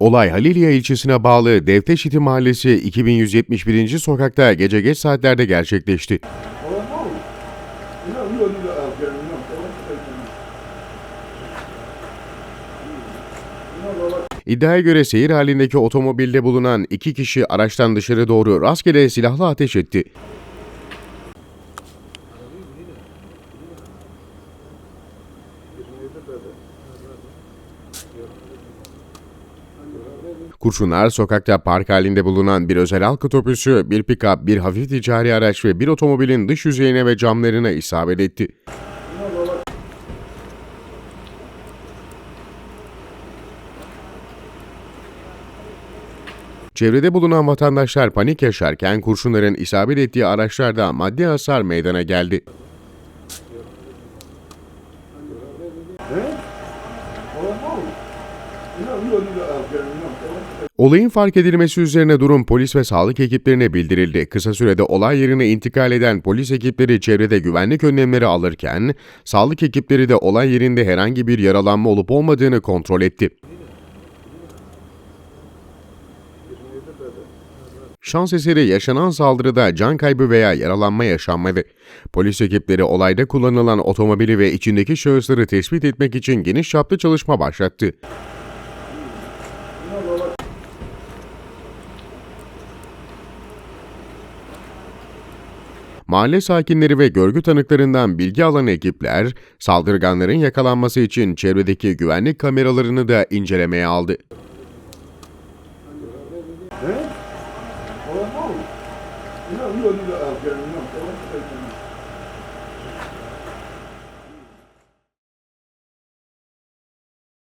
Olay Halilye ilçesine bağlı Devteşiti Mahallesi 2171. sokakta gece geç saatlerde gerçekleşti. İddiaya göre seyir halindeki otomobilde bulunan iki kişi araçtan dışarı doğru rastgele silahla ateş etti. Kurşunlar sokakta park halinde bulunan bir özel halk otobüsü, bir pikap, bir hafif ticari araç ve bir otomobilin dış yüzeyine ve camlarına isabet etti. Çevrede bulunan vatandaşlar panik yaşarken kurşunların isabet ettiği araçlarda maddi hasar meydana geldi. Olayın fark edilmesi üzerine durum polis ve sağlık ekiplerine bildirildi. Kısa sürede olay yerine intikal eden polis ekipleri çevrede güvenlik önlemleri alırken, sağlık ekipleri de olay yerinde herhangi bir yaralanma olup olmadığını kontrol etti. Şans eseri yaşanan saldırıda can kaybı veya yaralanma yaşanmadı. Polis ekipleri olayda kullanılan otomobili ve içindeki şahısları tespit etmek için geniş çaplı çalışma başlattı. mahalle sakinleri ve görgü tanıklarından bilgi alan ekipler, saldırganların yakalanması için çevredeki güvenlik kameralarını da incelemeye aldı.